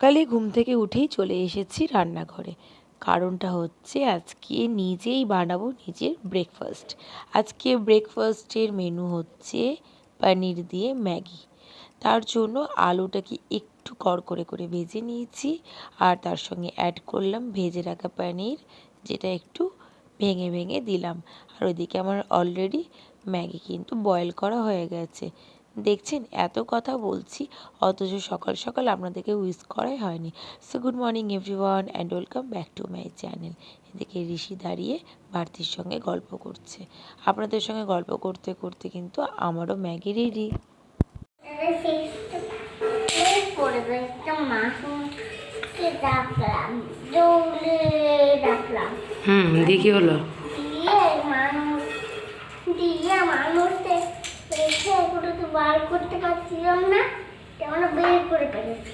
সকালে ঘুম থেকে উঠেই চলে এসেছি রান্নাঘরে। কারণটা হচ্ছে আজকে নিজেই বানাবো নিজের ব্রেকফাস্ট আজকে ব্রেকফাস্টের মেনু হচ্ছে পনির দিয়ে ম্যাগি। তার জন্য আলুটাকে একটু কড়কড়ে করে ভেজে নিয়েছি আর তার সঙ্গে অ্যাড করলাম ভেজে রাখা পনির, যেটা একটু ভেঙে ভেঙে দিলাম। আর ওইদিকে আমার অলরেডি ম্যাগি কিন্তু বয়েল করা হয়ে গেছে। দেখছেন এত কথা বলছি অথচ সকাল সকাল আপনাদেরকে উইস করাই হয়নি। So good morning everyone and welcome back to my channel এদিকে ঋষি দাঁড়িয়ে ভারতীর সঙ্গে গল্প করছে। আপনাদের সঙ্গে গল্প করতে করতে কিন্তু আমারও ম্যাগি রেডি হুম দিয়ে কি হলো? দিয়ে মানুষ দিয়ে রেখে এগুলো তো বার করতে পারছিলাম না তেমন বের করে ফেলেছি।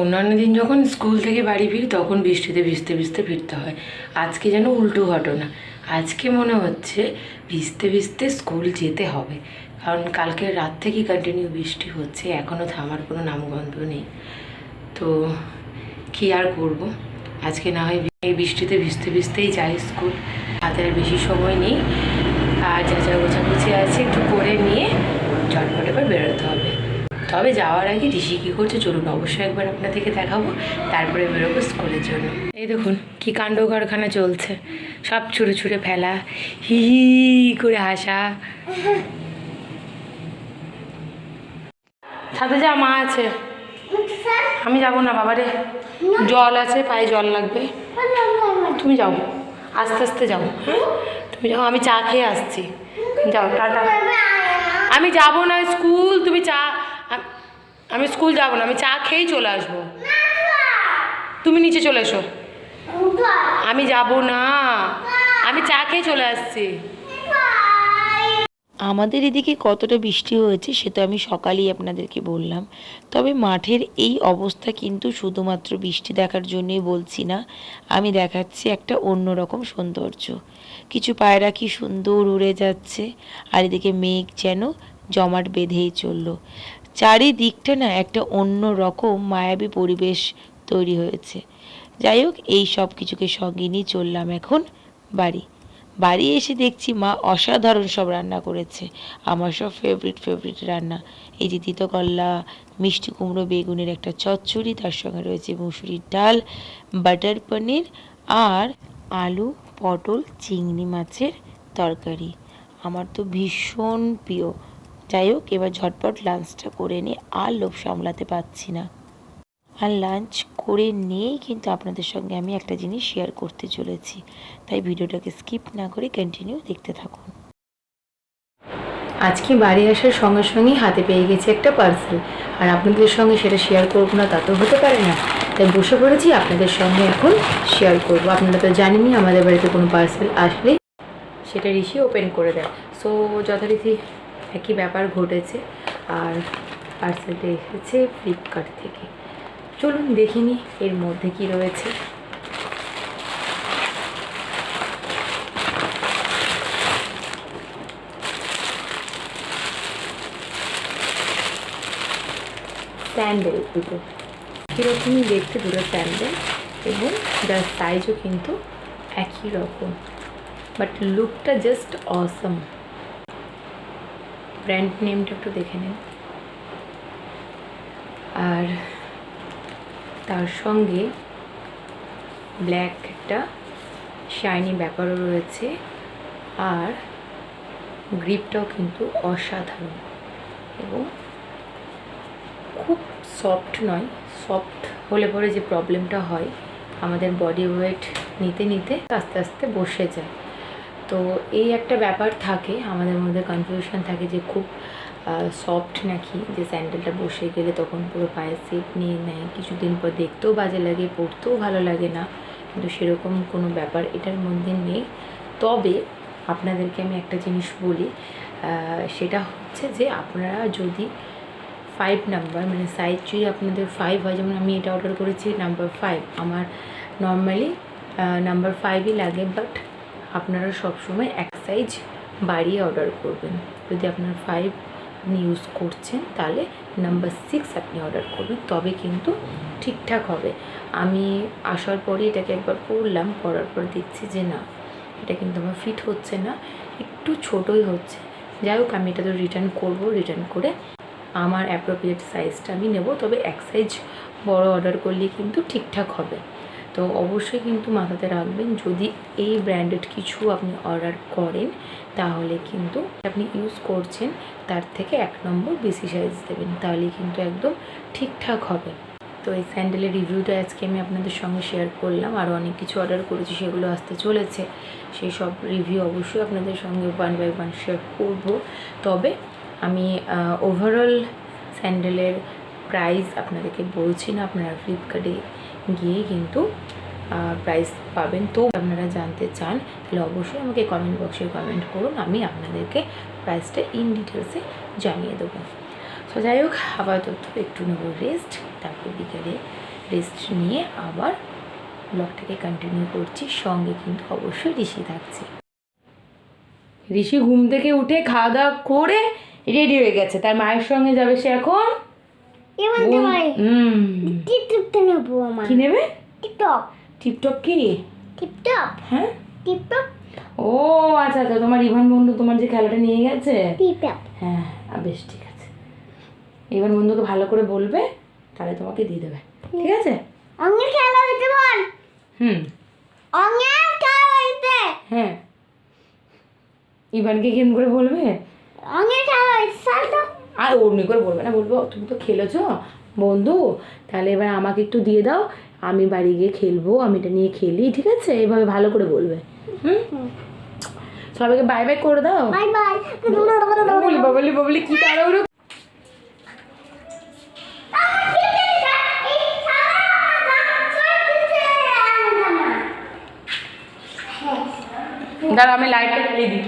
অন্যান্য দিন যখন স্কুল থেকে বাড়ি ফিরি, তখন বৃষ্টিতে ভিজতে ভিজতে ফিরতে হয়। আজকে যেন উল্টো ঘটনা। আজকে মনে হচ্ছে ভিজতে ভিজতে স্কুল যেতে হবে। কারণ কালকে রাত থেকেই কন্টিনিউ বৃষ্টি হচ্ছে এখনও থামার কোনো নামগন্ধ নেই। তো কি আর করব? আজকে না হয় এই বৃষ্টিতে ভিজতে ভিজতেই যাই স্কুল। হাতে আর বেশি সময় নেই। আর যা যা গোছাগুছি আছে একটু করে নিয়ে ঝটপট এবার বেরোতে হবে। তবে যাওয়ার আগে ঋষি কী করছে চলুন অবশ্যই একবার আপনাদেরকে দেখাবো, তারপরে বেরোবো স্কুলের জন্য। এই দেখুন কি কাণ্ড কারখানা চলছে। সব ছুঁড়ে ছুঁড়ে ফেলা হি করে হাসা। সাথে যা মা আছে। আমি যাব না বাবারে জল আছে পায়ে জল লাগবে। তুমি যাও। আস্তে আস্তে যাও হ্যাঁ? তুমি যাও আমি চা খেয়ে আসছি। যাও টাটা আমি যাব না স্কুল তুমি চা আমি স্কুল যাব না আমি চা খেয়েই চলে আসব। তুমি নিচে চলে এসো। আমি যাব না। আমি চা খেয়ে চলে আসছি। আমাদের এদিকে কতটা বৃষ্টি হয়েছে সেটা আমি সকালেই আপনাদেরকে বললাম। তবে মাঠের এই অবস্থা কিন্তু শুধুমাত্র বৃষ্টি দেখার জন্যই বলছি না, আমি দেখাচ্ছি একটা অন্যরকম সৌন্দর্য। কিছু পায়রা কি সুন্দর উড়ে যাচ্ছে, আর এদিকে মেঘ যেন জমাট বেঁধেই চলল। চারিদিকটা না একটা অন্য রকম মায়াবী পরিবেশ তৈরি হয়েছে। যাই হোক, এই সব কিছুকে সঙ্গে নিয়ে চললাম এখন বাড়ি। বাড়ি এসে দেখছি মা অসাধারণ সব রান্না করেছে। আমার সব ফেভারিট ফেভারিট রান্না। এই যে তিতকল্লা, মিষ্টি কুমড়ো, বেগুনের একটা চচ্চড়ি, তার সঙ্গে রয়েছে মুসুরির ডাল, বাটার পনির আর আলু, পটল, চিংড়ি মাছের তরকারি। আমার তো ভীষণ প্রিয়। যাই হোক, এবার ঝটপট লাঞ্চটা করে নিয়ে আর লোভ সামলাতে পারছি না। আর লাঞ্চ করে নিয়েই কিন্তু আপনাদের সঙ্গে আমি একটা জিনিস শেয়ার করতে চলেছি। তাই ভিডিওটাকে স্কিপ না করে কন্টিনিউ দেখতে থাকুন। আজকে বাড়ি আসার সঙ্গে সঙ্গেই হাতে পেয়ে গেছি একটা পার্সেল আর আপনাদের সঙ্গে সেটা শেয়ার করব না, তা তো হতে পারে না। তাই বসে পড়েছি, আপনাদের সঙ্গে এখন শেয়ার করব। আপনারা তো জানেনই আমাদের বাড়িতে কোনো পার্সেল আসলেই সেটা ঋষি ওপেন করে দেয়। সো যথারীতি একই ব্যাপার ঘটেছে। আর পার্সেলটা এসেছে ফ্লিপকার্ট থেকে। চলুন দেখিনি এর মধ্যে কি রয়েছে। স্যান্ডেল দুটো। কীরকমই দেখতে দুটো স্যান্ডেল এবং যার সাইজও কিন্তু একই রকম। বাট লুকটা জাস্ট অসম ব্র্যান্ড নেমটা একটু দেখে নিন। আর তার সঙ্গে ব্ল্যাক একটা শাইনি ব্যাপারও রয়েছে আর গ্রিপটাও কিন্তু অসাধারণ এবং খুব সফট নয় সফট হলে পরে যে প্রবলেমটা হয়, আমাদের বডি ওয়েট নিতে নিতে আস্তে আস্তে বসে যায়। তো এই একটা ব্যাপার থাকে, আমাদের মধ্যে কনফিউশন থাকে যে খুব সফট নাকি? যে স্যান্ডেলটা বসে গেলে তখন পুরো পায়ে সেপ নিয়ে নেয়। কিছুদিন পর দেখতেও বাজে লাগে, পরতেও ভালো লাগে না। কিন্তু সেরকম কোনো ব্যাপার এটার মধ্যে নেই। তবে আপনাদেরকে আমি একটা জিনিস বলি সেটা হচ্ছে যে আপনারা যদি ফাইভ নাম্বার মানে সাইজ যদি আপনাদের ফাইভ হয়, যেমন আমি এটা অর্ডার করেছি নাম্বার ফাইভ আমার নর্মালি নাম্বার ফাইভই লাগে বাট আপনারা সবসময় এক সাইজ বাড়িয়ে অর্ডার করবেন। যদি আপনার ফাইভ ইউজ করছেন, তাহলে নাম্বার সিক্স আপনি অর্ডার করবেন। তবে কিন্তু ঠিকঠাক হবে। আমি আসার পরে এটাকে একবার পরলাম পরার পর দেখছি যে না, এটা কিন্তু আমার ফিট হচ্ছে না, একটু ছোটোই হচ্ছে। যাই হোক, আমি এটা তো রিটার্ন করব রিটার্ন করে আমার অ্যাপ্রোপ্রিয়েট সাইজটা আমি নেব। তবে এক সাইজ বড় অর্ডার করলে কিন্তু ঠিকঠাক হবে। তো অবশ্যই কিন্তু মাথাতে রাখবেন, যদি এই ব্র্যান্ডেড কিছু আপনি অর্ডার করেন, তাহলে কিন্তু আপনি ইউজ করছেন, তার থেকে এক নম্বর বেশি সাইজ দেবেন তাহলে কিন্তু একদম ঠিকঠাক হবে। তো এই স্যান্ডেলের রিভিউটা আজকে আমি আপনাদের সঙ্গে শেয়ার করলাম, আরও অনেক কিছু অর্ডার করেছি, সেগুলো আসতে চলেছে, সেই সব রিভিউ অবশ্যই আপনাদের সঙ্গে ওয়ান বাই ওয়ান শেয়ার করব। তবে আমি ওভারঅল স্যান্ডেলের প্রাইস আপনাদেরকে বলছি না, আপনারা ফ্লিপকার্টে গিয়ে কিন্তু প্রাইস পাবেন। তো আপনারা জানতে চান, তাহলে অবশ্যই আমাকে কমেন্ট বক্সে কমেন্ট করুন। আমি আপনাদেরকে প্রাইসটা ইন ডিটেলসে জানিয়ে দেবো। তো যাই হোক, আপাতত একটু নেব রেস্ট তারপর বিকেলে রেস্ট নিয়ে আবার ব্লগটাকে কন্টিনিউ করছি। সঙ্গে কিন্তু অবশ্যই ঋষি থাকছে। ঋষি ঘুম থেকে উঠে খাওয়া দাওয়া করে রেডি হয়ে গেছে। তার মায়ের সঙ্গে যাবে সে এখন? কি নেবে? টিপটপ টিপটপ কি? টিপটপ হ্যাঁ? টিপটপ ও আচ্ছা আচ্ছা তোমার ইভান বন্ধু তোমার যে খেলাটা নিয়ে গেছে? টিপটপ হ্যাঁ বেশ ঠিক আছে। ইভান বন্ধুকে ভালো করে বলবে তাহলে তোমাকে দিয়ে দেবে। ঠিক আছে? খেলা হইতে বল। হুম। অঙ্গের খেলা হইতে। হ্যাঁ। ইভানকে কেমন করে বলবে? অঙ্গের খেলা হইতে সালটা আর অমনি করে বলবে না বলব তুমি তো খেলেছো বন্ধু তাহলে এবার আমাকে একটু দিয়ে দাও আমি বাড়ি গিয়ে খেলব আমি এটা নিয়ে খেলি ঠিক আছে? এইভাবে ভালো করে বলবে। হুম? সবাইকে বাই বাই করে দাও। বাই বাই বলি বাবলি বাবলি কি তাড়াহুড়ো দাঁড়া আমি লাইটটা জ্বালিয়ে দিই।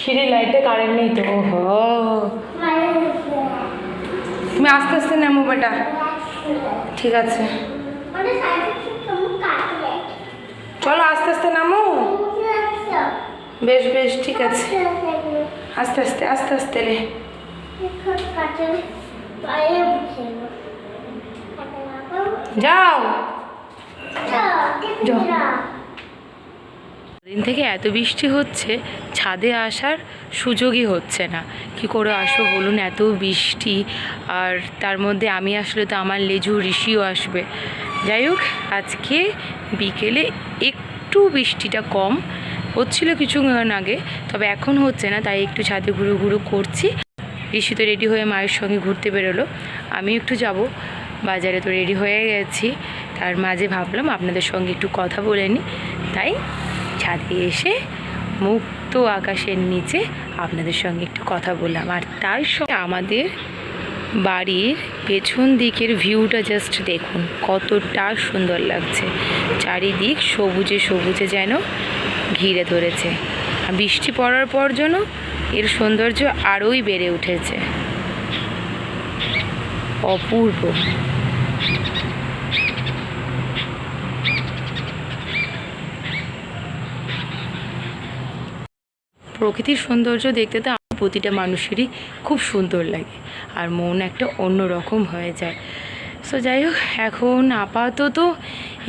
সিঁড়ির লাইটে কারেন্ট নেই তো ওহো। তুমি আস্তে আস্তে নামো বেটা। ঠিক আছে। চলো আস্তে আস্তে নামো। বেশ বেশ, ঠিক আছে। আস্তে আস্তে আস্তে আস্তে রে। যাও। যাও। দিন থেকে এত বৃষ্টি হচ্ছে, ছাদে আসার সুযোগই হচ্ছে না। কি করে আসব বলুন, এত বৃষ্টি। আর তার মধ্যে আমি আসলে তো আমার লেজু ঋষিও আসবে। যাই হোক, আজকে বিকেলে একটু বৃষ্টিটা কম। হচ্ছিল কিছুক্ষণ আগে, তবে এখন হচ্ছে না, তাই একটু ছাদে ঘুরু ঘুরু করছি। ঋষি তো রেডি হয়ে মায়ের সঙ্গে ঘুরতে বেরোলো। আমি একটু যাব। বাজারে তো রেডি হয়ে গেছি। তার মাঝে ভাবলাম আপনাদের সঙ্গে একটু কথা বলে নিই। তাই ছাদে এসে মুক্ত আকাশের নিচে আপনাদের সঙ্গে একটু কথা বললাম। আর তার সঙ্গে আমাদের বাড়ির পেছন দিকের ভিউটা জাস্ট দেখুন, কতটা সুন্দর লাগছে। চারিদিক সবুজে সবুজে যেন ঘিরে ধরেছে। বৃষ্টি পড়ার পর যেন এর সৌন্দর্য আরোই বেড়ে উঠেছে। অপূর্ব। প্রকৃতির সৌন্দর্য দেখতে তো প্রতিটা মানুষেরই খুব সুন্দর লাগে। আর মন একটা অন্য রকম হয়ে যায়। সো যাই হোক, এখন আপাতত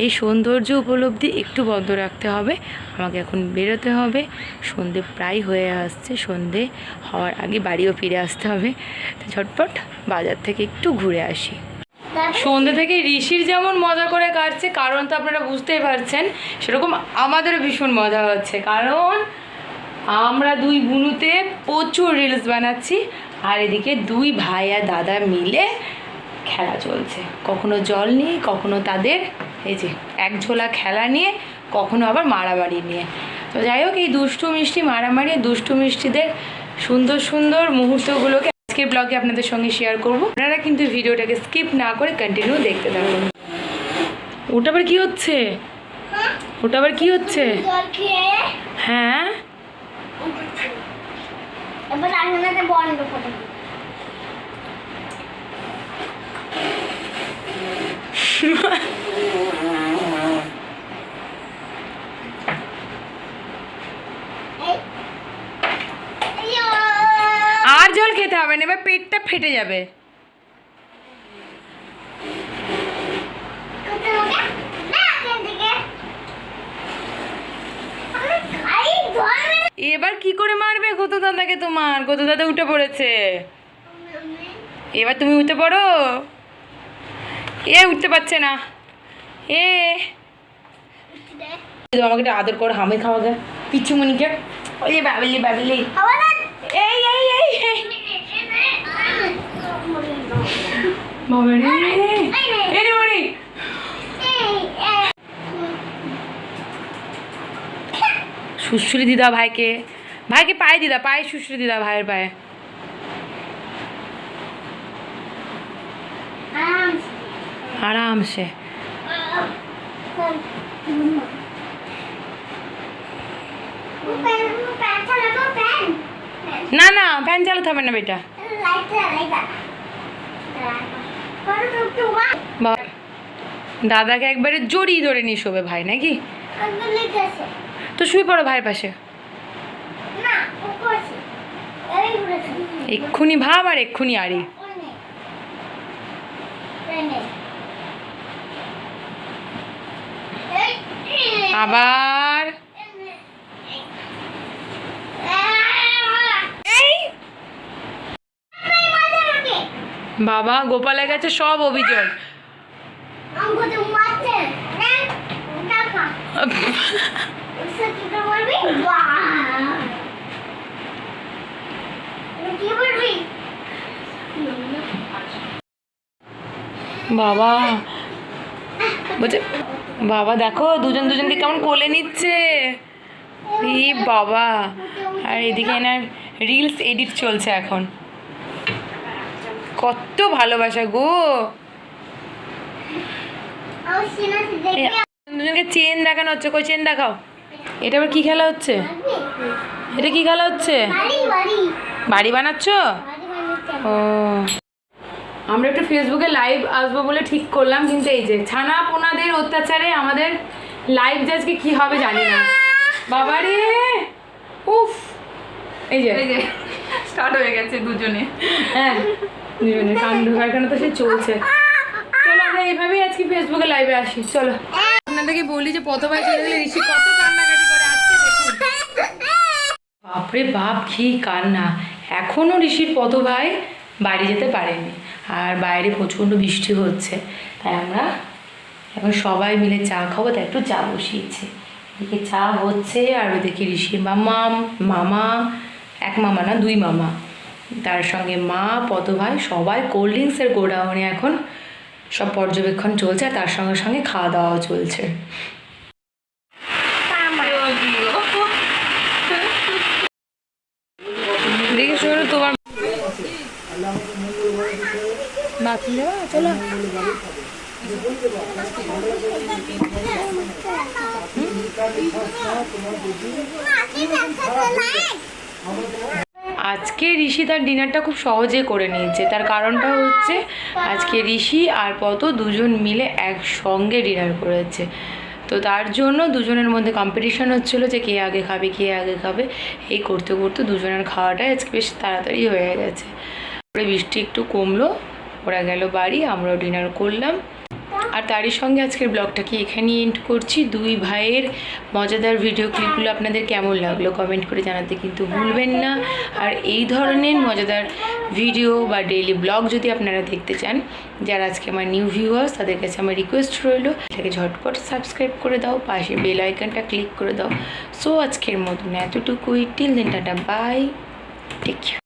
এই সৌন্দর্য উপলব্ধি একটু বন্ধ রাখতে হবে। আমাকে এখন বেরোতে হবে। সন্ধে প্রায় হয়ে আসছে। সন্ধে হওয়ার আগে বাড়িও ফিরে আসতে হবে। তো ঝটপট বাজার থেকে একটু ঘুরে আসি। সন্ধ্যে থেকে ঋষির যেমন মজা করে কাটছে, কারণ তো আপনারা বুঝতেই পারছেন, সেরকম আমাদেরও ভীষণ মজা হচ্ছে। কারণ আমরা দুই বুনুতে প্রচুর রিলস বানাচ্ছি আর এদিকে দুই ভাই আর দাদা মিলে খেলা চলছে। কখনো জল নিয়ে কখনো তাদের এই যে এক ঝোলা খেলা নিয়ে কখনো আবার মারামারি নিয়ে। তো যাই হোক এই দুষ্টু মিষ্টি মারামারি দুষ্টু মিষ্টিদের সুন্দর সুন্দর মুহূর্তগুলোকে আজকের ব্লগে আপনাদের সঙ্গে শেয়ার করব। আপনারা কিন্তু ভিডিওটাকে স্কিপ না করে কন্টিনিউ দেখতে থাকুন। ওটা আবার কি হচ্ছে? ওটা আবার কি হচ্ছে? হ্যাঁ? এবার রান্নাতে বন্ধ করে আর জল খেতে হবে না এবার পেটটা ফেটে যাবে। দাদাকে তোমার দাদা উঠে পড়েছে। এবার তুমি উঠতে পারো এ উঠতে পারছে না। এ। আমাকে একটু আদর করে হামে খাওয়া গে পিছু মনিকে ওই যে বাবলি বাবলি। এই এই, এই। সুশ্রী দিদা ভাইকে। ভাইকে পায়ে দিদা পায়ে শুশ্রী দিদা ভাইয়ের পায়ে। আরামসে। না না ফ্যান চালাতে হবে না বেটা। দাদাকে একবারে জড়িয়ে ধরে নিয়ে শোবে ভাই নাকি? তো শুয়ে পড়ো ভাইয়ের পাশে। এক্ষুনি ভাব আর এক্ষুনি আরে। আবার। বাবা গোপালের কাছে সব অভিযোগ। বাবা। বলছে, বাবা দেখো, দুজন দুজনকে কেমন কোলে নিচ্ছে। এই বাবা। আর এদিকে এনার রিলস এডিট চলছে এখন। কত ভালোবাসা গো। দুজনকে চেন দেখানো হচ্ছে। কই চেন দেখাও। এটা আবার কি খেলা হচ্ছে? এটা কি খেলা হচ্ছে? বাড়ি বানাচ্ছ? ও। আমরা একটু ফেসবুকে লাইভ আসব বলে ঠিক করলাম কিন্তু এই যে ছানা পোনাদের অত্যাচারে আমাদের লাইভ যে আজকে কি হবে জানি না। বাবারে উফ! এই যে। এই যে স্টার্ট হয়ে গেছে দুজনে। হ্যাঁ দুজনে কাণ্ড কারখানা তো সে চলছে। চলো আমরা এইভাবেই আজকে ফেসবুকে লাইভে আসি চলো। আপনাদেরকে বলি যে ভাই চলে গেলে ঋষি কত কান্নাকাটি করে আজকে দেখুন। বাপরে বাপ কি কান্না। এখনও ঋষির পদ ভাই বাড়ি যেতে পারেনি। আর বাইরে প্রচণ্ড বৃষ্টি হচ্ছে। তাই আমরা এখন সবাই মিলে চা খাব, তাই একটু চা বসিয়েছি। এদিকে চা হচ্ছে, আর ওদিকে ঋষির মামা মামা, এক মামা না, দুই মামা। তার সঙ্গে মা পদ ভাই সবাই কোল্ড ড্রিঙ্কসের গোডাউনে এখন সব পর্যবেক্ষণ চলছে, আর তার সঙ্গে সঙ্গে খাওয়া দাওয়াও চলছে। আজকে ঋষি তার ডিনারটা খুব সহজে করে নিয়েছে। তার কারণটা হচ্ছে, আজকে ঋষি আর পত দুজন মিলে একসঙ্গে ডিনার করেছে। তো তার জন্য দুজনের মধ্যে কম্পিটিশান হচ্ছিল যে কে আগে খাবে, কে আগে খাবে। এই করতে করতে দুজনের খাওয়াটাই আজকে বেশ তাড়াতাড়ি হয়ে গেছে। বৃষ্টি একটু কমলো। ওরা গেল বাড়ি, আমরাও ডিনার করলাম। আর তারই সঙ্গে আজকের ব্লগটাকে এখানেই এন্ড করছি। দুই ভাইয়ের মজাদার ভিডিও ক্লিপগুলো আপনাদের কেমন লাগল কমেন্ট করে জানাতে কিন্তু ভুলবেন না। আর এই ধরনের মজাদার ভিডিও বা ডেইলি ব্লগ যদি আপনারা দেখতে চান, যারা আজকে আমার নিউ ভিউয়ার্স তাদের কাছে আমার রিকোয়েস্ট রইল, এটাকে ঝটপট সাবস্ক্রাইব করে দাও, পাশে বেল আইকনটা ক্লিক করে দাও। সো আজকের মতন এতটুকুই। টিল দিন টাটা বাই টেক